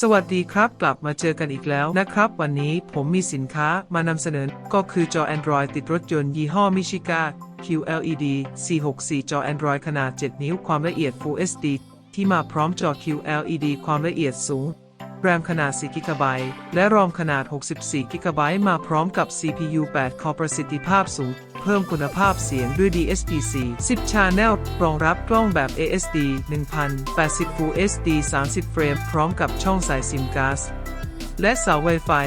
สวัสดีครับ กลับมาเจอกันอีกแล้วนะครับ วันนี้ผมมีสินค้ามานำเสนอ ก็คือจอ Android ติดรถยนต์ยี่ห้อมิชิกา QLED 464 จอ Android ขนาด 7 นิ้วความละเอียด Full HD ที่มาพร้อมจอ QLED ความละเอียดสูง แรมขนาด4 GB และรอมขนาด 64 GB มาพร้อมกับ CPU 8 คอประสิทธิภาพสูง เพิ่มคุณภาพเสียงด้วย DSP-C 10 Channel รองรับกล้องแบบ ASD 1080 Full HD 30 เฟรม พร้อมกับช่องสายซิมการ์ดและเสา Wi-Fi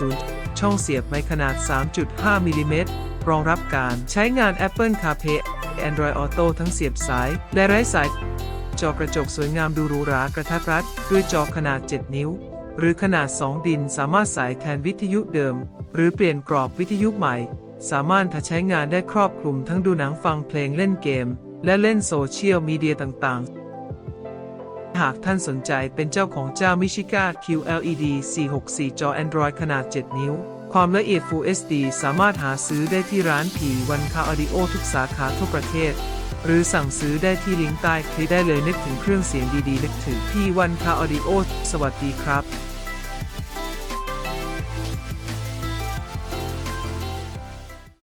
5.0 ช่องเสียบไม้ขนาด 3.5 มิลลิเมตร รองรับการใช้งาน Apple CarPlay Android Auto ทั้งเสียบสาย และไร้สาย จอกระจกสวยงามดูหรูหรากระทัดรัดด้วยจอขนาด 7 นิ้ว หรือขนาด 2 ดินสามารถสายแทนวิทยุเดิม หรือเปลี่ยนกรอบวิทยุใหม่ สามารถใช้งานได้ครอบคลุมทั้งดูหนังฟังเพลงเล่นเกม และเล่นโซเชียลมีเดียต่างๆ หากท่านสนใจเป็นเจ้าของเจ้ามิชิกา QLED 464 จอ Android ขนาด 7 นิ้ว ความละเอียด Full HD สามารถหาซื้อได้ที่ร้านผีวันคาออดิโอทุกสาขาทั่วประเทศ หรือสั่งซื้อได้ที่ลิงก์ใต้คลิปได้เลยนึกถึงเครื่องเสียงดีๆ นึกถึงพี่วันคาออดิโอสวัสดีครับ